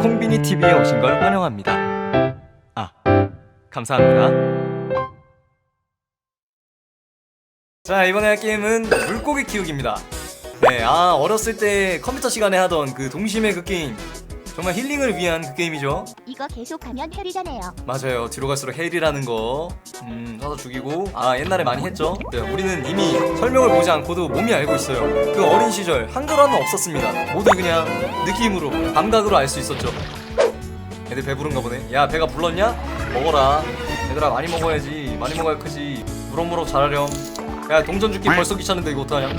콩비니 TV에 오신 걸 환영합니다. 아, 감사합니다. 자, 이번에 할 게임은 물고기 키우기입니다. 네, 아, 어렸을 때 컴퓨터 시간에 하던 그 동심의 그 게임. 정말 힐링을 위한 그 게임이죠. 이거 계속하면 헬이잖아요. 맞아요. 뒤로 갈수록 헬이라는 거. 음, 사서 죽이고. 아, 옛날에 많이 했죠. 네, 우리는 이미 설명을 보지 않고도 몸이 알고 있어요. 그 어린 시절 한글화는 없었습니다. 모두 그냥 느낌으로, 감각으로 알 수 있었죠. 애들 배부른가 보네. 야, 배가 불렀냐? 먹어라. 얘들아, 많이 먹어야지. 많이 먹어야 크지. 무럭무럭 자라렴. 야, 동전 죽기 벌써 귀찮은데 이거 어떡하냐?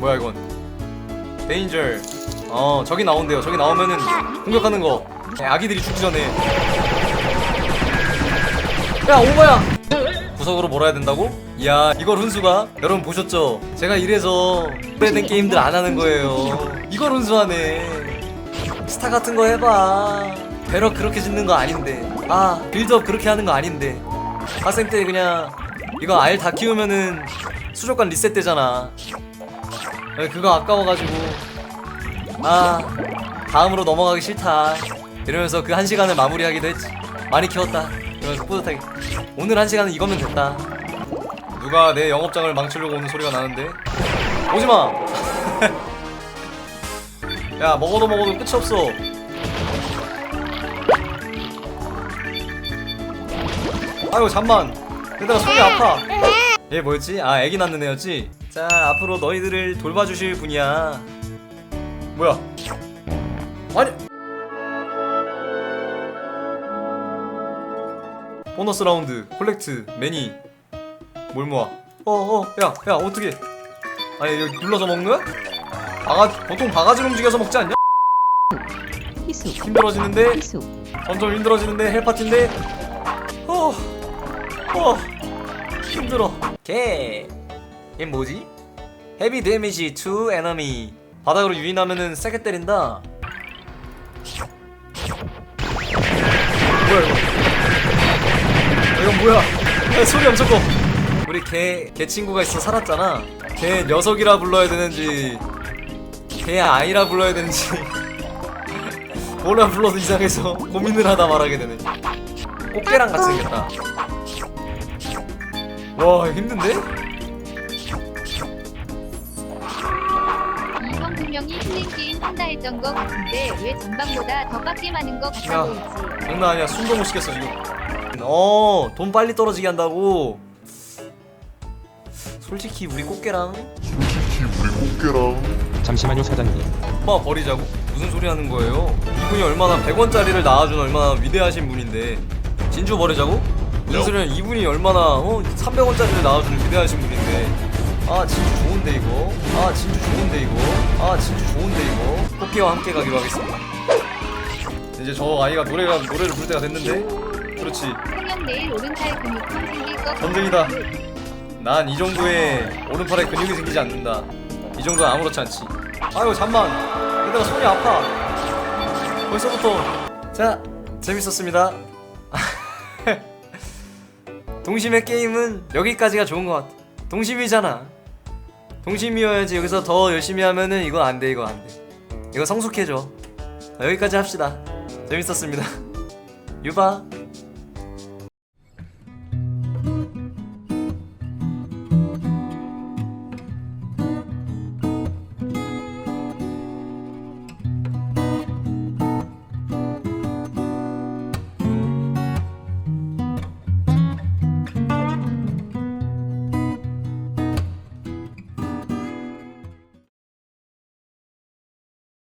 뭐야, 이건. 데인저. 어, 저기 나온대요. 저기 나오면은 공격하는 거. 야, 아기들이 죽기 전에. 야 오바야 구석으로 몰아야 된다고? 이야 이걸 훈수가 여러분 보셨죠? 제가 이래서 오래된 게임들 안 하는 거예요 이걸 훈수하네 스타 같은 거 해봐 배럭 그렇게 짓는 거 아닌데 아 빌드업 그렇게 하는 거 아닌데 학생 때 그냥 이거 알 다 키우면은 수족관 리셋 되잖아 에, 그거 아까워가지고 아 다음으로 넘어가기 싫다. 이러면서 그 한 시간을 마무리하기도 했지. 많이 키웠다. 이러면서 뿌듯하게. 오늘 한 시간은 이거면 됐다. 누가 내 영업장을 망치려고 오는 소리가 나는데? 오지마! 야 먹어도 먹어도 끝이 없어. 아유 잠만. 얘들아 손이 아파. 얘 뭐였지? 아 애기 낳는 애였지? 자 앞으로 너희들을 돌봐주실 분이야 뭐야 아니 보너스 라운드 콜렉트 매니 뭘 모아 어어 야야 어떻게 아니 여기 눌러서 먹는 거야? 바가 보통 바가지로 움직여서 먹지 않냐? 힘들어지는데. 점점 힘들어지는데 헬파티인데 어, 어 힘들어 개. 얘 뭐지? 헤비 데미지 투 에너미 바닥으로 유인하면은 세게 때린다 뭐야 이거 이건 뭐야 야, 소리 엄청 커 우리 개, 개 친구가 있어 살았잖아 걔 녀석이라 불러야 되는지 걔 아이라 불러야 되는지 뭐라 불러도 이상해서 고민을 하다 말하게 되네. 꽃게랑 같이 생겼다. 와 힘든데? 분명히 힐링 게임 한다 했던 거 같은데 왜 전방보다 더 빡게 많은 거 같아 야. 보이지? 장난 아니야 숨도 못 쉬겠어 지금. 어, 돈 빨리 떨어지게 한다고. 솔직히 우리 꽃게랑 솔직히 우리 꽃게랑 잠시만요 사장님 오빠 버리자고? 무슨 소리 하는 거예요? 이분이 얼마나 100원짜리를 나와준 얼마나 위대하신 분인데 진주 버리자고? 무슨 소리야 이분이 얼마나 어 300원짜리를 나와주는 위대하신 분인데 아 진주 좋은데 이거? 아 진주 좋은데 이거? 아 진주 좋은데 이거? 꽃게와 함께 가기로 하겠습니다. 이제 저 아이가 노래가 노래를 부를 때가 됐는데. 그렇지. 홍영 내일 오른팔 근육통 생길 것 전쟁이다. 난 이 정도의 오른팔에 근육이 생기지 않는다. 이 정도는 아무렇지 않지. 아유 잠만. 얘들아 손이 아파. 벌써부터. 자 재밌었습니다. 동심의 게임은 여기까지가 좋은 것 같아. 동심이잖아 동심이어야지 여기서 더 열심히 하면은 이거 안 돼 이거 안 돼. 이거 성숙해져. 자, 여기까지 합시다. 재밌었습니다. 유바